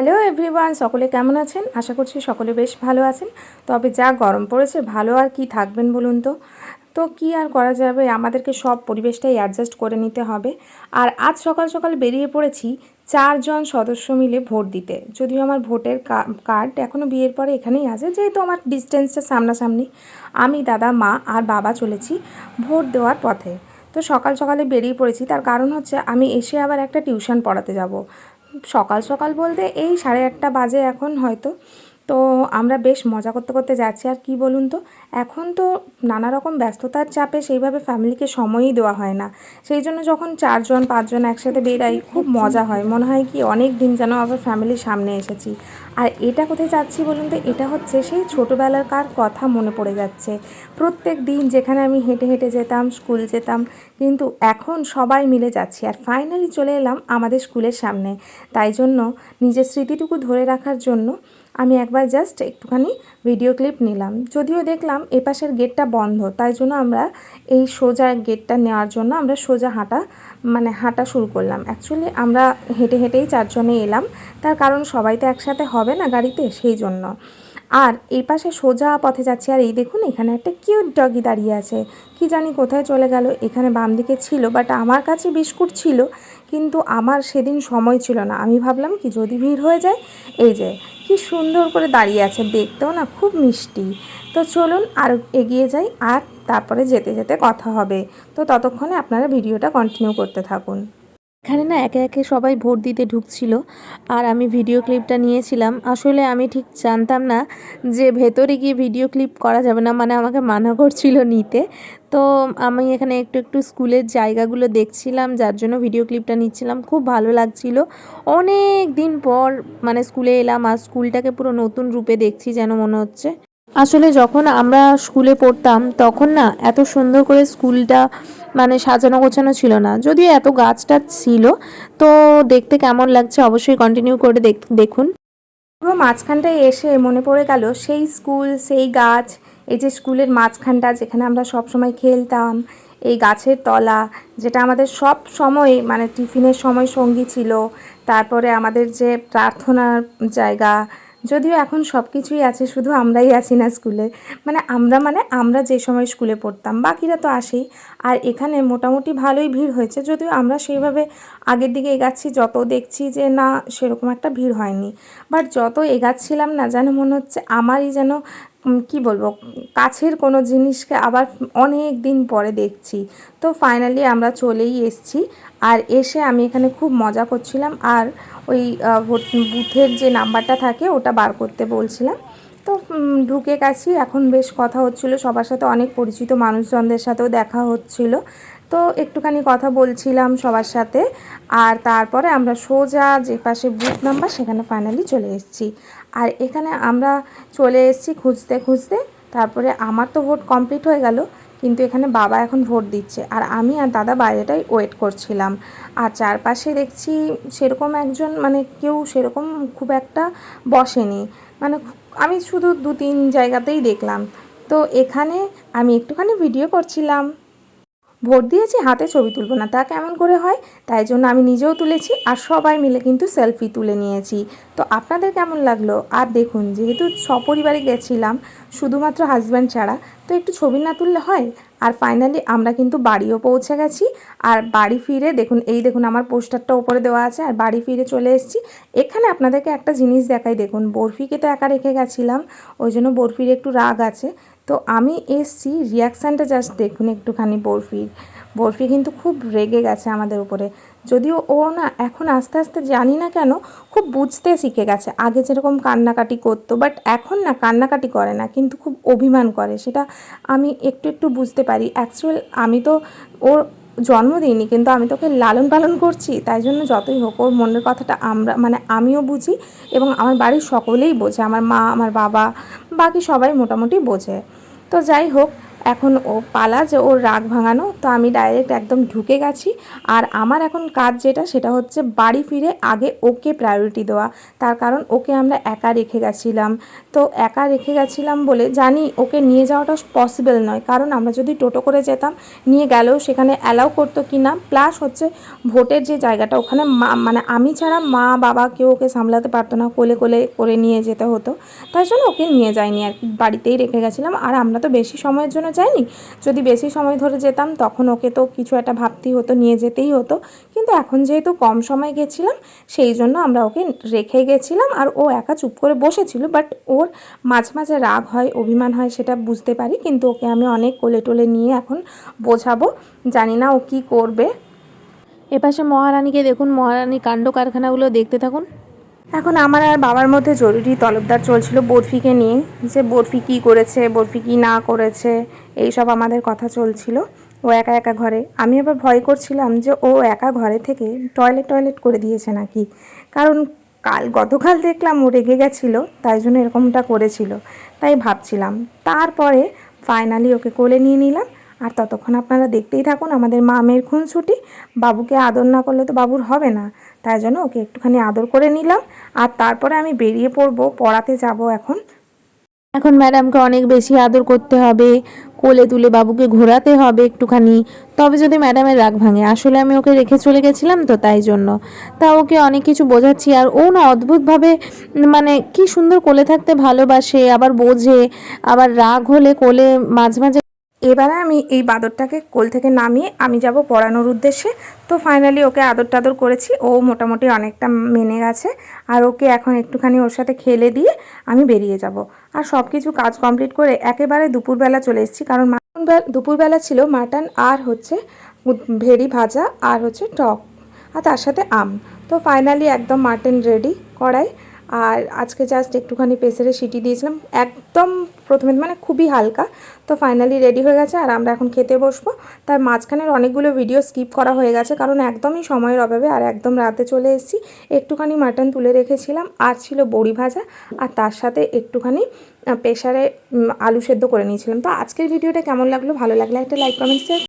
Hello everyone, সকলে কেমন আছেন? আশা করছি সকলে বেশ ভালো আছেন। তবে যা গরম পড়েছে, ভালো আর কি থাকবেন বলুন তো? তো কি আর করা যাবে? আমাদেরকে সব পরিবেশটাই অ্যাডজাস্ট করে নিতে হবে। আর আজ সকাল সকাল বেরিয়ে পড়েছি চারজন সদস্য মিলে ভোট দিতে। যদিও আমার ভোটের কার্ড এখনও বিয়ের পরে এখানেই আছে, যেহেতু আমার ডিস্টেন্সটা সামনাসামনি। আমি দাদা, মা আর বাবা চলেছি ভোট দেওয়ার পথে। তো সকাল সকালে বেরিয়ে পড়েছি। তার কারণ হচ্ছে আমি এসে আবার একটা টিউশন পড়াতে যাব। সকাল সকাল বলতে এই সাড়ে আটটা বাজে এখন হয়তো। তো আমরা বেশ মজা করতে করতে যাচ্ছি। আর কি বলুন তো, এখন তো নানা রকম ব্যস্ততার চাপে সেইভাবে ফ্যামিলিকে সময়ই দেওয়া হয় না। সেই জন্য যখন চারজন, পাঁচজন একসাথে বেরাই, খুব মজা হয়। মনে হয় কি, অনেক দিন যেন আবার ফ্যামিলির সামনে এসেছি। আর এটা কোথায় যাচ্ছি বলুন তো, এটা হচ্ছে সেই ছোটোবেলার কার কথা মনে পড়ে যাচ্ছে। প্রত্যেক দিন যেখানে আমি হেঁটে হেঁটে যেতাম স্কুল যেতাম, কিন্তু এখন সবাই মিলে যাচ্ছি। আর ফাইনালি চলে এলাম আমাদের স্কুলের সামনে। তাই জন্য নিজের স্মৃতিটুকু ধরে রাখার জন্য আমি একবার জাস্ট একটুখানি ভিডিও ক্লিপ নিলাম। যদিও দেখলাম এপাশের গেটটা বন্ধ, তাই জন্য আমরা এই সোজা গেটটা নেওয়ার জন্য আমরা সোজা হাঁটা মানে হাঁটা শুরু করলাম। অ্যাকচুয়ালি আমরা হেঁটে হেঁটেই চারজনে এলাম, তার কারণ সবাই তো একসাথে হবে না গাড়িতে, সেই জন্য। আর এই পাশে সোজা পথে যাচ্ছি, আর এই দেখুন এখানে একটা কিউট ডগি দাঁড়িয়ে আছে। কি জানি কোথায় চলে গেল, এখানে বাম দিকে ছিল বাট আমার কাছে বিস্কুট ছিল, কিন্তু আমার সেদিন সময় ছিল না। আমি ভাবলাম কি যদি ভিড় হয়ে যায়, এই যে কি সুন্দর করে দাঁড়িয়ে আছে, দেখতেও না খুব মিষ্টি। তো চলুন আর এগিয়ে যাই আর তারপরে যেতে যেতে কথা হবে। তো ততক্ষণে আপনারা ভিডিওটা কন্টিনিউ করতে থাকুন। এখানে না একে একে সবাই ভোট দিতে ঢুকছিল আর আমি ভিডিও ক্লিপটা নিয়েছিলাম। আসলে আমি ঠিক জানতাম না যে ভেতরে গিয়ে ভিডিও ক্লিপ করা যাবে না মানে আমাকে মানা করছিল নিতে। তো আমি এখানে একটু একটু স্কুলের জায়গাগুলো দেখছিলাম, যার জন্য ভিডিও ক্লিপটা নিচ্ছিলাম। খুব ভালো লাগছিল। অনেক দিন পর মানে স্কুলে এলাম আর স্কুলটাকে পুরো নতুন রূপে দেখছি যেন মনে হচ্ছে। আসলে যখন আমরা স্কুলে পড়তাম, তখন না এত সুন্দর করে স্কুলটা মানে সাজানো গোছানো ছিল না। যদিও এত গাছটা ছিল, তো দেখতে কেমন লাগছে অবশ্যই কন্টিনিউ করে দেখুন। পুরো মাঝখানটায় এসে মনে পড়ে গেল সেই স্কুল, সেই গাছ, এই যে স্কুলের মাঝখানটা যেখানে আমরা সব সময় খেলতাম, এই গাছের তলা, যেটা আমাদের সব সময় মানে টিফিনের সময় সঙ্গী ছিল, তারপরে আমাদের যে প্রার্থনার জায়গা যদিও এখন সব কিছুই আছে, শুধু আমরাই আছি না স্কুলে। মানে আমরা মানে আমরা যে সময় স্কুলে পড়তাম, বাকিরা তো আসেই। আর এখানে মোটামুটি ভালোই ভিড় হয়েছে, যদিও আমরা সেইভাবে আগের দিকে এগাচ্ছি, যত দেখছি যে না, সেরকম একটা ভিড় হয়নি। বাট যত এগাচ্ছিলাম না, যেন মনে হচ্ছে আমারই যেন কি বলব, কাছের কোনো জিনিসকে আবার অনেক দিন পরে দেখছি। তো ফাইনালি আমরা চলেই এসছি। আর এসে আমি এখানে খুব মজা করছিলাম। আর ওই বুথের যে নাম্বারটা থাকে, ওটা বার করতে বলছিলাম। তো ঢুকে গেছি। এখন বেশ কথা হচ্ছিল। সবার সাথে অনেক পরিচিত মানুষজনদের সাথেও দেখা হচ্ছিল। তো একটুখানি কথা বলছিলাম সবার সাথে। আর তারপরে আমরা সোজা যে পাশে বুথ নাম্বার, সেখানে ফাইনালি চলে এসেছি। আর এখানে আমরা চলে এসেছি খুঁজতে খুঁজতে। তারপরে আমার তো ভোট কমপ্লিট হয়ে গেল, কিন্তু এখানে বাবা এখন ভোট দিচ্ছে। আর আমি আর দাদা বাইরেটাই ওয়েট করছিলাম। আর চারপাশে দেখছি সেরকম একজন মানে কেউ সেরকম খুব একটা বসেনি। মানে আমি শুধু দু তিন জায়গাতেই দেখলাম। তো এখানে আমি একটুখানি ভিডিও করছিলাম। ভোট দিয়েছি, হাতে ছবি তুলব না। তা কেমন করে হয়? তাই জন্য আমি নিজেও তুলেছি আর সবাই মিলে কিন্তু সেলফি তুলে নিয়েছি। তো আপনাদের কেমন লাগল? আর দেখুন, যেহেতু সপরিবারে গেছিলাম, শুধুমাত্র হাজব্যান্ড ছাড়া তো একটু ছবি না তুললে হয়? আর ফাইনালি আমরা কিন্তু বাড়িও পৌঁছে গেছি। আর বাড়ি ফিরে দেখুন, এই দেখুন আমার পোস্টারটা ওপরে দেওয়া আছে। আর বাড়ি ফিরে চলে এসেছি। এখানে আপনাদেরকে একটা জিনিস দেখাই, দেখুন, বরফিকে তো একা রেখে গেছিলাম, ওই জন্য বরফির একটু রাগ আছে। তো আমি এসছি রিয়াকশানটা জাস্ট দেখুন একটুখানি বরফির। বরফি কিন্তু খুব রেগে গেছে আমাদের উপরে। যদিও ও না, এখন আস্তে আস্তে জানি না কেন, খুব বুঝতে শিখে গেছে। আগে যেরকম কান্নাকাটি করতো বাট এখন না, কান্নাকাটি করে না, কিন্তু খুব অভিমান করে। সেটা আমি একটু একটু বুঝতে পারি। অ্যাকচুয়াল আমি তো ওর জন্ম দিইনি, কিন্তু আমি তোকে লালন পালন করছি, তাই জন্য যতই হোক, ওর মনের কথাটা আমরা মানে আমিও বুঝি এবং আমার বাড়ির সকলেই বোঝে। আমার মা, আমার বাবা, বাকি সবাই মোটামুটি বোঝে। তো যাই হোক এখন ও পালা যে ওর রাগ ভাঙানো, তো আমি ডাইরেক্ট একদম ঢুকে গেছি। আর আমার এখন কাজ যেটা, সেটা হচ্ছে বাড়ি ফিরে আগে ওকে প্রায়োরিটি দেওয়া। তার কারণ ওকে আমরা একা রেখে গেছিলাম। তো একা রেখে গেছিলাম বলে জানি ওকে নিয়ে যাওয়াটা পসিবল নয়। কারণ আমরা যদি টোটো করে যেতাম, নিয়ে গেলেও সেখানে অ্যালাউ করতো কি না। প্লাস হচ্ছে ভোটের যে জায়গাটা, ওখানে মা মানে আমি ছাড়া মা, বাবা কেউ ওকে সামলাতে পারতো না। কোলে কোলে করে নিয়ে যেতে হতো। তাই জন্য ওকে নিয়ে যায়নি আর কি। বাড়িতেই রেখে গেছিলাম। আর আমরা তো বেশি সময়ের জন্য যাইনি যদি বেশি সময় ধরে যেতাম, তখন ওকে তো কিছু একটা ভাবতেই হতো, নিয়ে যেতেই হতো। কিন্তু এখন যেহেতু কম সময় গেছিলাম, সেই জন্য আমরা ওকে রেখে গেছিলাম আর ও একা চুপ করে বসেছিল। বাট ওর মাঝে মাঝে রাগ হয়, অভিমান হয়, সেটা বুঝতে পারি। কিন্তু ওকে আমি অনেক কোলে টোলে নিয়ে এখন বোঝাবো। জানি না ও কী করবে। এপাশে মহারানীকে দেখুন। মহারানী কাণ্ড কারখানাগুলো দেখতে থাকুন। এখন আমার আর বাবার মধ্যে জরুরি তলবদার চলছিল বরফিকে নিয়ে। যে বরফি কী করেছে, বরফি কী না করেছে এই সব আমাদের কথা চলছিল। ও একা একা ঘরে। আমি আবার ভয় করছিলাম যে ও একা ঘরে থেকে টয়লেট টয়লেট করে দিয়েছে নাকি। কারণ কাল গতকাল দেখলাম ও রেগে গেছিল, তাই জন্য এরকমটা করেছিল। তাই ভাবছিলাম, তারপরে ফাইনালি ওকে কোলে নিয়ে নিলাম। আর ততক্ষণ আপনারা দেখতেই থাকুন, আমাদের মামের খুনছুটি বাবুকে আদর না করলে তো বাবুর হবে না। তাই জন্য ওকে একটুখানি আদর করে নিলাম। আর তারপরে আমি বেরিয়ে পড়ব, পড়াতে যাব এখন। এখন ম্যাডামকে অনেক বেশি আদর করতে হবে, কোলে তুলে বাবুকে ঘোরাতে হবে একটুখানি। তবে যদি ম্যাডামের রাগ ভাঙে, আসলে আমি ওকে রেখে চলে গেছিলাম তো তাই জন্য। তা ওকে অনেক কিছু বোঝাচ্ছি, আর ও না অদ্ভুতভাবে মানে কি সুন্দর কোলে থাকতে ভালোবাসে, আবার বোঝে, আবার রাগ হলে কোলে মাঝে মাঝে এবারে আমি এই বাদরটাকে কোল থেকে নামিয়ে আমি যাব পড়ানোর উদ্দেশ্যে। তো ফাইনালি ওকে আদর টাদর করেছি। ও মোটামুটি অনেকটা মেনে গেছে। আর ওকে এখন একটুখানি ওর সাথে খেলে দিয়ে আমি বেরিয়ে যাব। আর সব কিছু কাজ কমপ্লিট করে একেবারে দুপুরবেলা চলে এসেছি। কারণ দুপুরবেলা ছিল মাটন আর হচ্ছে ভেড়ি ভাজা আর হচ্ছে টক আর তার সাথে আম। তো ফাইনালি একদম মাটন রেডি করাই। আর আজকে জাস্ট একটুখানি প্রেসারে সিটি দিয়েছিলাম। একদম প্রথমে মানে খুবই হালকা, তো ফাইনালি রেডি হয়ে গেছে আর আমরা এখন খেতে বসবো। তার মাঝখানের অনেকগুলো ভিডিও স্কিপ করা হয়ে গেছে কারণ একদমই সময়ের অভাবে আর একদম রাতে চলে এসেছি। একটুখানি মাটন তুলে রেখেছিলাম, আর ছিল বড়ি ভাজা, আর তার সাথে একটুখানি প্রেশারে আলু সেদ্ধ করে নিয়েছিলাম। তো আজকের ভিডিওটা কেমন লাগল? ভালো লাগলে একটা লাইক কমেন্ট শেয়ার